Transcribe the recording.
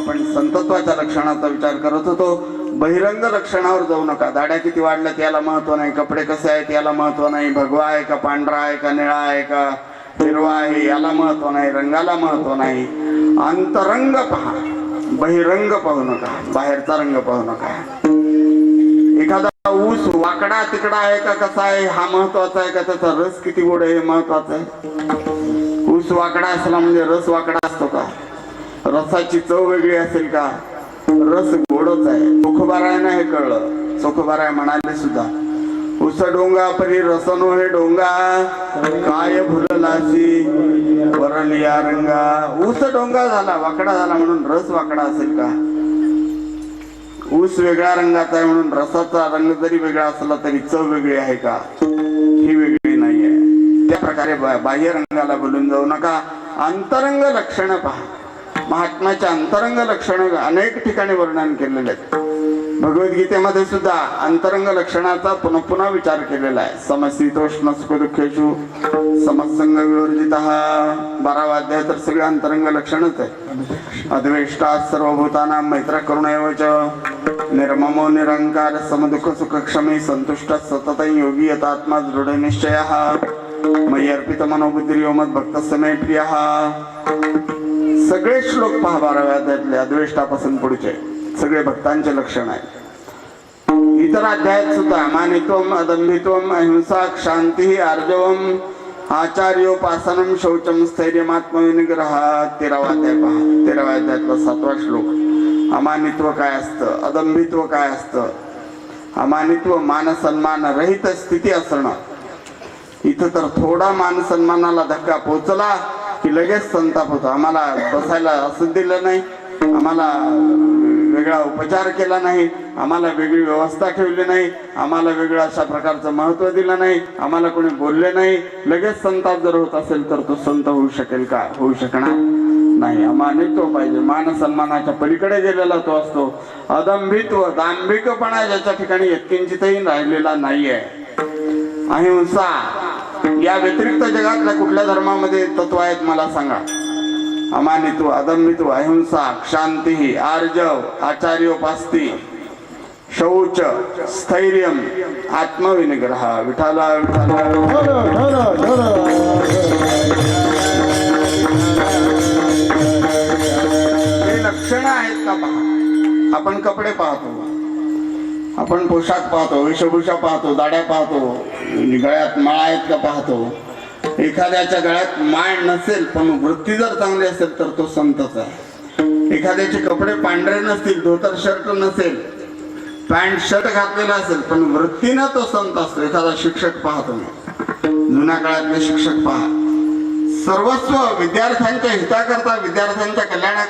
आपण संतत्वाच्या लक्षणाचा विचार करत होतो. बहिरंग लक्षणावर जाऊ नका. दाड्या किती वाढल्यात याला महत्त्व नाही. कपडे कसे आहेत याला महत्त्व नाही. भगवा आहे का पांढरा आहे का निळा आहे का हिरवा आहे याला महत्त्व नाही. रंगाला महत्त्व नाही. अंतरंग पहा. बहिरंग पाहू नका. बाहेरचा रंग पाहू नका. एखादा ऊस वाकडा तिकडा आहे का कसा आहे हा महत्त्वाचा आहे का त्याचा रस किती गोड आहे हे महत्वाचं आहे. ऊस वाकडा असला म्हणजे रस वाकडा असतो. रसाची चव वेगळी असेल का? रस गोडच आहे. चोखबारायनं हे कळलं. सुखबाराय म्हणाले सुद्धा. उस डोंगा परी रसनो हे डोंगा. काय भुललासी वरलिया रंगा. ऊस डोंगा झाला वाकडा झाला म्हणून रस वाकडा असेल का? ऊस वेगळ्या रंगाचा आहे म्हणून रसाचा रंग जरी वेगळा असला तरी चव वेगळी आहे का? ही वेगळी नाहीये. त्या प्रकारे बा- बाह्य रंगाला बोलून जाऊ नका. अंतरंग लक्षणं पहा. महात्म्याचे अंतरंग लक्षण अनेक ठिकाणी वर्णन केलेले आहेत. भगवद्गीतेमध्ये सुद्धा अंतरंग लक्षणाचा पुन्हा पुन्हा विचार केलेला आहे. समशीतोष्ण सुख दुःखेशु समसंग विवर्जित बारावा अध्याय तर सगळे अंतरंग लक्षणच आहे अद्वेष्टा सर्वभूताना मैत्र करुणैवच निर्ममो निरंकार समदुःख सुख क्षमी संतुष्ट सतत योगी यथात्मा दृढ निश्चय. मयी अर्पित मनोबुद्धिर्यो मत भक्त समय प्रिय. सगळे श्लोक पहा बाराव्या अध्यायातले अद्वेष्टापासून पुढचे. सगळे भक्तांचे लक्षण आहे. इतर अध्यायात सुद्धा मानित्वम अदंभित्वम अहिंसा शांती आर्जवम आचार्योपासनम शौचम स्थैर्यमात्मविनिग्रह तेरावा अध्याय पहा. तेराव्या अध्यायातला सातवा श्लोक. अमानित्व काय असतं? अदंभित्व काय असतं? अमानित्व मानसन्मान रहित स्थिती असणं. इथं तर थोडा मान सन्मानाला धक्का पोचला. की लगेच संताप होतो. आम्हाला बसायला असं दिलं नाही. आम्हाला वेगळा उपचार केला नाही. आम्हाला वेगळी व्यवस्था ठेवली नाही. आम्हाला वेगळं अशा प्रकारचं महत्त्व दिलं नाही. आम्हाला कोणी बोलले नाही. लगेच संताप जर होत असेल तर तो संत होऊ शकेल का? होऊ शकणार नाही. अमानित्व पाहिजे. मान सन्मानाच्या पलीकडे गेलेला तो असतो. अदंभित्व दांभिकपणा ज्याच्या ठिकाणी यत्किंचितही राहिलेला नाहीये. अहिंसा या व्यतिरिक्त जगातल्या कुठल्या धर्मामध्ये तत्व आहेत मला सांगा. अमानित्व अदम्यत्व अहिंसा शांती आर्जव आचार्योपास्ती शौच स्थैर्य आत्मविनिग्रह विठाला विठाला हे लक्षणं आहेत का पहा? आपण कपडे पाहतो. आपण पोशाख पाहतो वेशभूषा पाहतो दाड्या पाहतो गळ्यात माळा आहेत का पाहतो? एखाद्याच्या गळ्यात माळ नसेल पण वृत्ती जर चांगली असेल तर तो संतच आहे. एखाद्याचे कपडे पांढरे नसतील धोतर शर्ट नसेल पॅन्ट शर्ट घातलेला असेल पण वृत्तीनं तो संत असतो. एखादा शिक्षक पाहतो जुन्या काळातले शिक्षक पहा. सर्वस्व विद्यार्थ्यांच्या हिताकरता विद्यार्थ्यांच्या कल्याणाकरता